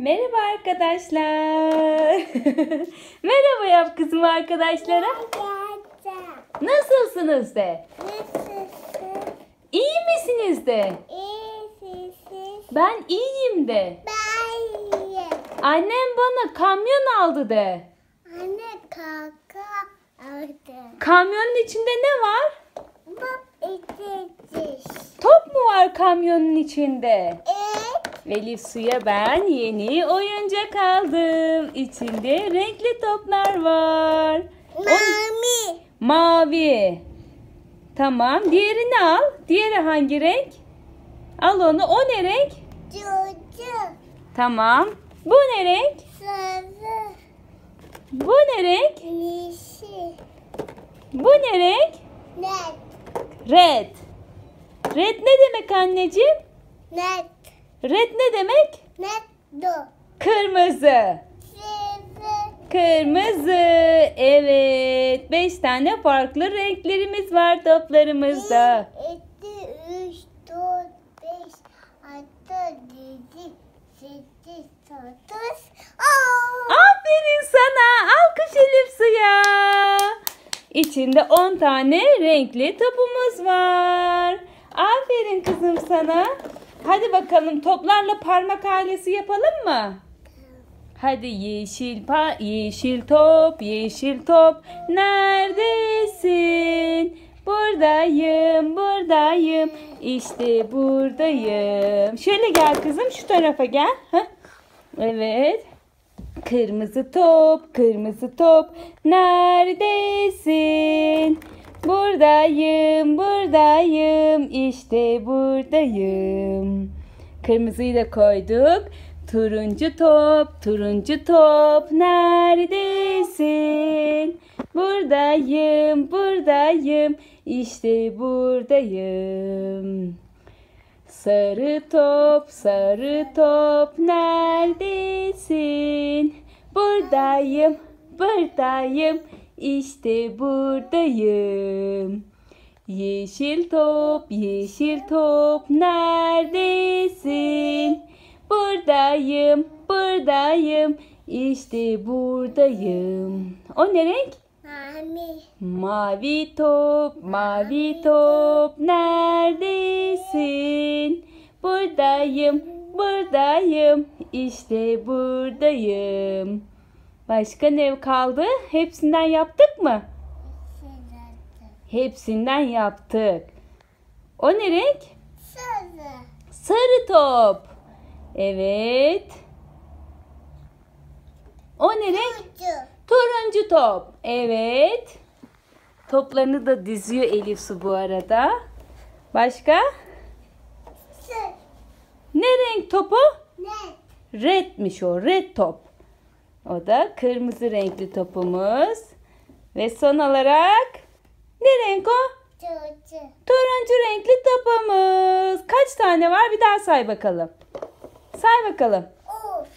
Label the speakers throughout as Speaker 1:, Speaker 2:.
Speaker 1: Merhaba arkadaşlar. Merhaba yap kızım arkadaşlara. Nasılsınız de? İyi misiniz de? Ben iyiyim de. Annem bana kamyon aldı de.
Speaker 2: Anne kaka aldı.
Speaker 1: Kamyonun içinde ne var?
Speaker 2: Bak içeceğiz.
Speaker 1: Top mu var kamyonun içinde?
Speaker 2: Evet.
Speaker 1: Elif Su'ya ben yeni oyuncak aldım. İçinde renkli toplar var.
Speaker 2: Mami.
Speaker 1: Mavi. Tamam. Diğerini al. Diğeri hangi renk? Al onu. O ne renk?
Speaker 2: Çocuğu.
Speaker 1: Tamam. Bu ne renk?
Speaker 2: Sarı.
Speaker 1: Bu ne renk?
Speaker 2: Yeşil.
Speaker 1: Bu ne renk?
Speaker 2: Net.
Speaker 1: Red. Red ne demek anneciğim?
Speaker 2: Net.
Speaker 1: Red ne demek?
Speaker 2: Do.
Speaker 1: Kırmızı. Kırmızı. Evet. Beş tane farklı renklerimiz var toplarımızda.
Speaker 2: Bir, iki, üç, dört, beş, altı, yedi, sekiz, dokuz, on.
Speaker 1: Aferin sana. Alkış Elif Su'ya. İçinde 10 tane renkli topumuz var. Aferin kızım sana. Hadi bakalım toplarla parmak ailesi yapalım mı? Hadi yeşil pa yeşil top, yeşil top. Neredesin? Buradayım, buradayım. İşte buradayım. Şöyle gel kızım, şu tarafa gel. Heh. Evet. Kırmızı top, kırmızı top. Neredesin? Buradayım, buradayım. İşte buradayım. Kırmızıyı da koyduk. Turuncu top, turuncu top. Neredesin? Buradayım, buradayım. İşte buradayım. Sarı top, sarı top neredesin? Buradayım, buradayım, işte buradayım. Yeşil top, yeşil top neredesin? Buradayım, buradayım, işte buradayım. O ne renk?
Speaker 2: Mami.
Speaker 1: Mavi top, mavi top neredesin? Buradayım, buradayım, işte buradayım. Başka ne kaldı? Hepsinden yaptık mı? Hepsinden yaptık. O ne renk?
Speaker 2: Sarı.
Speaker 1: Sarı top. Evet. O ne renk?
Speaker 2: Çocuğu.
Speaker 1: Turuncu top. Evet. Toplarını da diziyor Elif Su bu arada. Başka?
Speaker 2: Sarı.
Speaker 1: Ne renk topu?
Speaker 2: Net.
Speaker 1: Redmiş o. Red top. O da kırmızı renkli topumuz. Ve son olarak ne renk o?
Speaker 2: Çocuğu.
Speaker 1: Turuncu renkli topumuz. Kaç tane var? Bir daha say bakalım. Say bakalım.
Speaker 2: Of.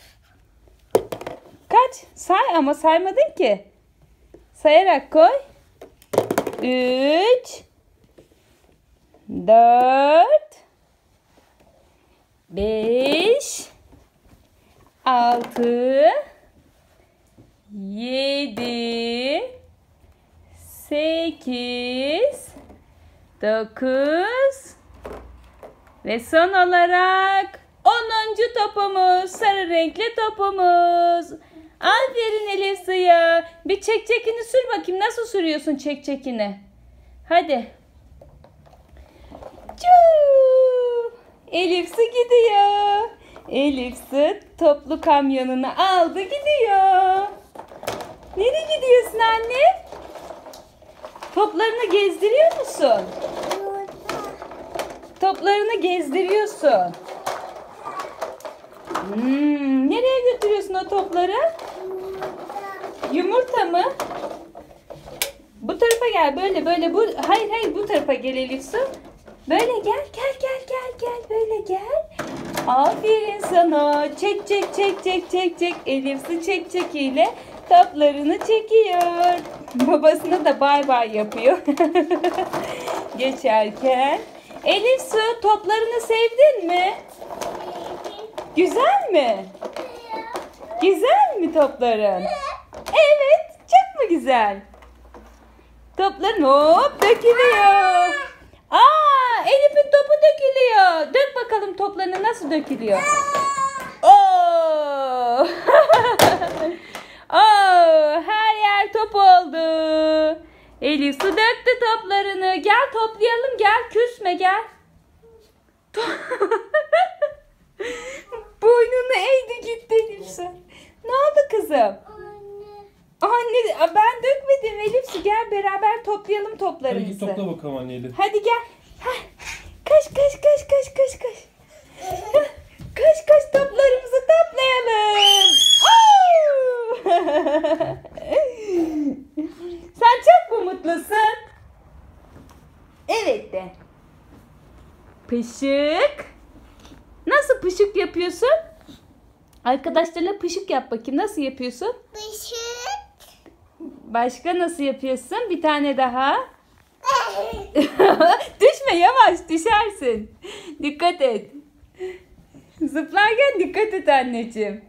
Speaker 1: Kaç? Say ama saymadın ki. Sayarak koy. 3 4 5 6 7 8 9 ve son olarak 10. topumuz, sarı renkli topumuz. Aferin Elif Su'ya. Bir çek çekini sür bakayım. Nasıl sürüyorsun çek çekini? Hadi. Cuu! Elif Su gidiyor. Elif Su toplu kamyonunu aldı gidiyor. Anne? Toplarını gezdiriyor musun? Toplarını gezdiriyorsun. Hmm, nereye götürüyorsun o topları? Yumurta mı? Bu tarafa gel böyle böyle bu hayır hayır bu tarafa gel Elif Su. Böyle gel gel gel gel gel böyle gel. Aferin sana. Çek çek çek çek çek çek. Elif Su çek çekiyle toplarını çekiyor. Babasına da bay bay yapıyor. Geçerken. Elif Su toplarını sevdin mi? Güzel mi? Güzel mi topların? Evet. Çok mu güzel? Topların hop dökülüyor. Aa Elif'in topu dökülüyor. Dök bakalım toplarını nasıl dökülüyor. Oo! Oo, her yer top oldu. Elif su döktü toplarını. Gel toplayalım gel küsme gel. Boynunu eğdi gitti Elif su. Ne oldu kızım?
Speaker 2: Anne.
Speaker 1: Anne ben dökmedim Elif su gel beraber toplayalım
Speaker 3: Hadi
Speaker 1: toplarımızı.
Speaker 3: git topla bakalım anneyle.
Speaker 1: Hadi gel. Heh. Kaç kaç kaç kaç kaç kaç. Heh. Kaç kaç toplarımızı toplayalım. Oo! Sen çok mu mutlusun? Evet de. Pışık. Nasıl pışık yapıyorsun? Arkadaşlarına pışık yap bakayım. Nasıl yapıyorsun?
Speaker 2: Bışık.
Speaker 1: Başka nasıl yapıyorsun? Bir tane daha. Düşme yavaş düşersin. Dikkat et. Zıplarken dikkat et anneciğim.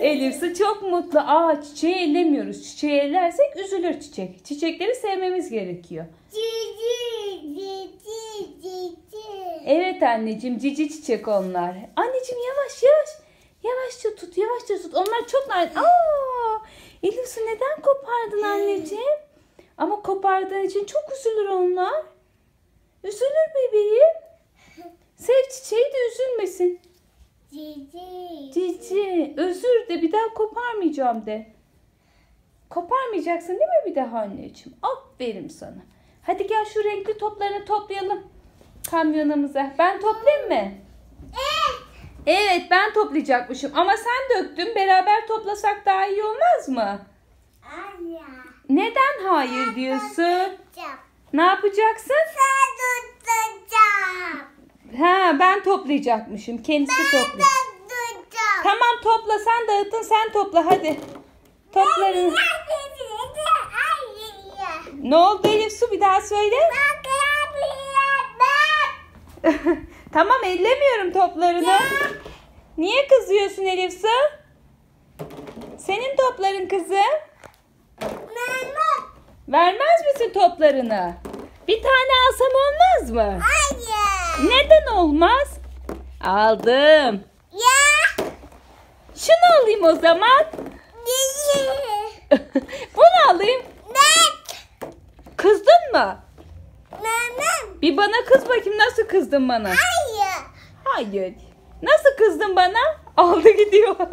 Speaker 1: Elif su çok mutlu. Aa çiçeği ellemiyoruz. Çiçeği ellersek üzülür çiçek. Çiçekleri sevmemiz gerekiyor.
Speaker 2: Cici. Cici. Cici.
Speaker 1: Evet anneciğim cici çiçek onlar. Anneciğim yavaş yavaş. Yavaşça tut yavaşça tut. Onlar çok narin. Aa, Elif su neden kopardın anneciğim? Ama kopardığın için çok üzülür onlar. Üzülür bebeğim. Sev çiçeği de üzülmesin.
Speaker 2: Cici.
Speaker 1: Cici özür de bir daha koparmayacağım de. Koparmayacaksın değil mi bir daha anneciğim? Aferin sana. Hadi gel şu renkli toplarını toplayalım kamyonumuza. Ben toplayayım mı?
Speaker 2: Evet.
Speaker 1: Evet ben toplayacakmışım ama sen döktün beraber toplasak daha iyi olmaz mı?
Speaker 2: Anne.
Speaker 1: Neden hayır diyorsun? Ne yapacaksın?
Speaker 2: Sen.
Speaker 1: Ha ben toplayacakmışım. Kendisi
Speaker 2: tutacağım.
Speaker 1: Tamam topla sen dağıtın sen topla hadi. Toplarını. Ne oldu Elif Su bir daha söyle. tamam ellemiyorum toplarını. Niye kızıyorsun Elif Su? Senin topların kızım. Vermez misin toplarını? Bir tane alsam olmaz mı? Neden olmaz? Aldım. Şunu alayım o zaman. Bunu alayım. Kızdın mı? Bir bana kız bakayım nasıl kızdın bana? Hayır. Nasıl kızdın bana? Aldı gidiyor.